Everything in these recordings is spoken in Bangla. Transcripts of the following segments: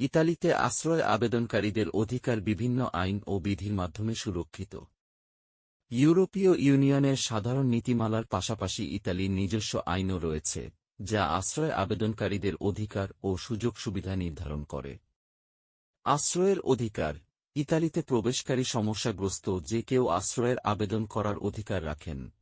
ইতালিতে আশ্রয় আবেদনকারীদের অধিকার বিভিন্ন আইন ও বিধির মাধ্যমে সুরক্ষিত। ইউরোপীয় ইউনিয়নের সাধারণ নীতিমালার পাশাপাশি ইতালির নিজস্ব আইনও রয়েছে, যা আশ্রয় আবেদনকারীদের অধিকার ও সুযোগ সুবিধা নির্ধারণ করে। আশ্রয়ের অধিকার। ইতালিতে প্রবেশকারী সমস্যাগ্রস্ত যে কেউ আশ্রয়ের আবেদন করার অধিকার রাখেন।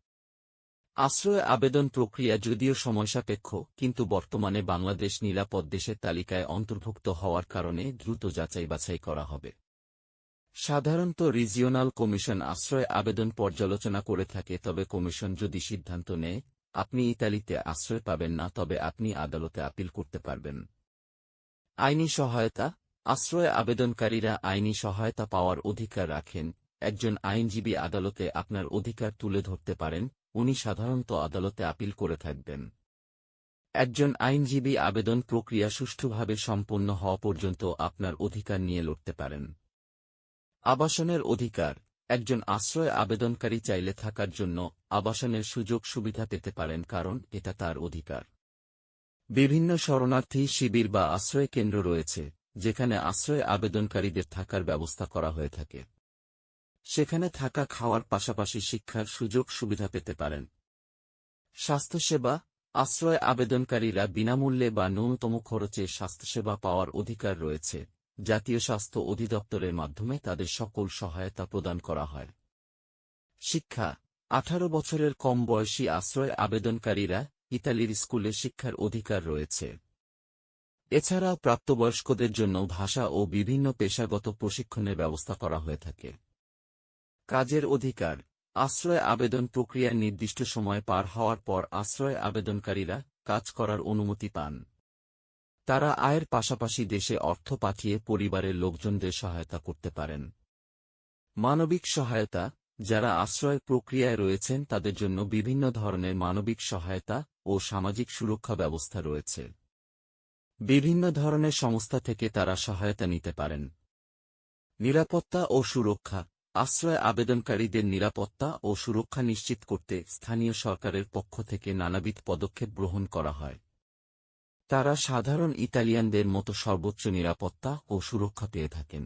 আশ্রয় আবেদন প্রক্রিয়া যদিও সময়সাপেক্ষ, কিন্তু বর্তমানে বাংলাদেশ নিরাপদ দেশের তালিকায় অন্তর্ভুক্ত হওয়ার কারণে দ্রুত যাচাই বাছাই করা হবে। সাধারণত রিজিওনাল কমিশন আশ্রয় আবেদন পর্যালোচনা করে থাকে, তবে কমিশন যদি সিদ্ধান্ত নেয়, আপনি ইতালিতে আশ্রয় পাবেন না, তবে আপনি আদালতে আপিল করতে পারবেন। আইনি সহায়তা, আশ্রয় আবেদনকারীরা আইনি সহায়তা পাওয়ার অধিকার রাখেন। একজন আইনজীবী আদালতে আপনার অধিকার তুলে ধরতে পারেন উনি সাধারণত আদালতে আপিল করে থাকবেন। একজন আইনজীবী আবেদন প্রক্রিয়া সুষ্ঠুভাবে সম্পন্ন হওয়া পর্যন্ত আপনার অধিকার নিয়ে লড়তে পারেন। আবাসনের অধিকার, একজন আশ্রয় আবেদনকারী চাইলে থাকার জন্য আবাসনের সুযোগ সুবিধা পেতে পারেন কারণ এটা তার অধিকার। বিভিন্ন শরণার্থী শিবির বা আশ্রয় কেন্দ্র রয়েছে, যেখানে আশ্রয় আবেদনকারীদের থাকার ব্যবস্থা করা হয়ে থাকে। সেখানে থাকা খাওয়ার পাশাপাশি শিক্ষার সুযোগ সুবিধা পেতে পারেন। স্বাস্থ্যসেবা, আশ্রয় আবেদনকারীরা বিনামূল্যে বা ন্যূনতম খরচে স্বাস্থ্যসেবা পাওয়ার অধিকার রয়েছে, জাতীয় স্বাস্থ্য অধিদপ্তরের মাধ্যমে তাদের সকল সহায়তা প্রদান করা হয়। শিক্ষা, আঠারো বছরের কম বয়সী আশ্রয় আবেদনকারীরা ইতালির স্কুলে শিক্ষার অধিকার রয়েছে। এছাড়াও প্রাপ্তবয়স্কদের জন্য ভাষা ও বিভিন্ন পেশাগত প্রশিক্ষণের ব্যবস্থা করা হয়ে থাকে। কাজের অধিকার, আশ্রয় আবেদন প্রক্রিয়ার নির্দিষ্ট সময় পার হওয়ার পর আশ্রয় আবেদনকারীরা কাজ করার অনুমতি পান। তারা আয়ের পাশাপাশি দেশে অর্থ পাঠিয়ে পরিবারের লোকজনদের সহায়তা করতে পারেন। মানবিক সহায়তা, যারা আশ্রয় প্রক্রিয়ায় রয়েছেন তাদের জন্য বিভিন্ন ধরনের মানবিক সহায়তা ও সামাজিক সুরক্ষা ব্যবস্থা রয়েছে। বিভিন্ন ধরনের সংস্থা থেকে তারা সহায়তা নিতে পারেন। নিরাপত্তা ও সুরক্ষা আশ্রয় আবেদনকারীদের নিরাপত্তা ও সুরক্ষা নিশ্চিত করতে স্থানীয় সরকারের পক্ষ থেকে নানাবিধ পদক্ষেপ গ্রহণ করা হয়। তারা সাধারণ ইতালিয়ানদের মতো সর্বোচ্চ নিরাপত্তা ও সুরক্ষা পেয়ে থাকেন।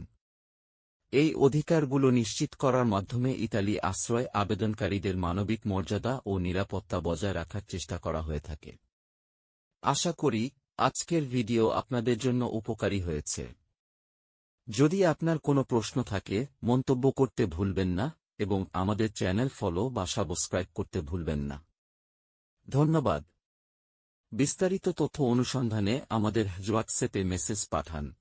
এই অধিকারগুলো নিশ্চিত করার মাধ্যমে ইতালি আশ্রয় আবেদনকারীদের মানবিক মর্যাদা ও নিরাপত্তা বজায় রাখার চেষ্টা করা হয়ে থাকে। আশা করি আজকের ভিডিও আপনাদের জন্য উপকারী হয়েছে। যদি আপনার কোনো প্রশ্ন থাকে, মন্তব্য করতে ভুলবেন না এবং আমাদের চ্যানেল ফলো বা সাবস্ক্রাইব করতে ভুলবেন না। ধন্যবাদ। বিস্তারিত তথ্য অনুসন্ধানে আমাদের হোয়াটসঅ্যাপে মেসেজ পাঠান।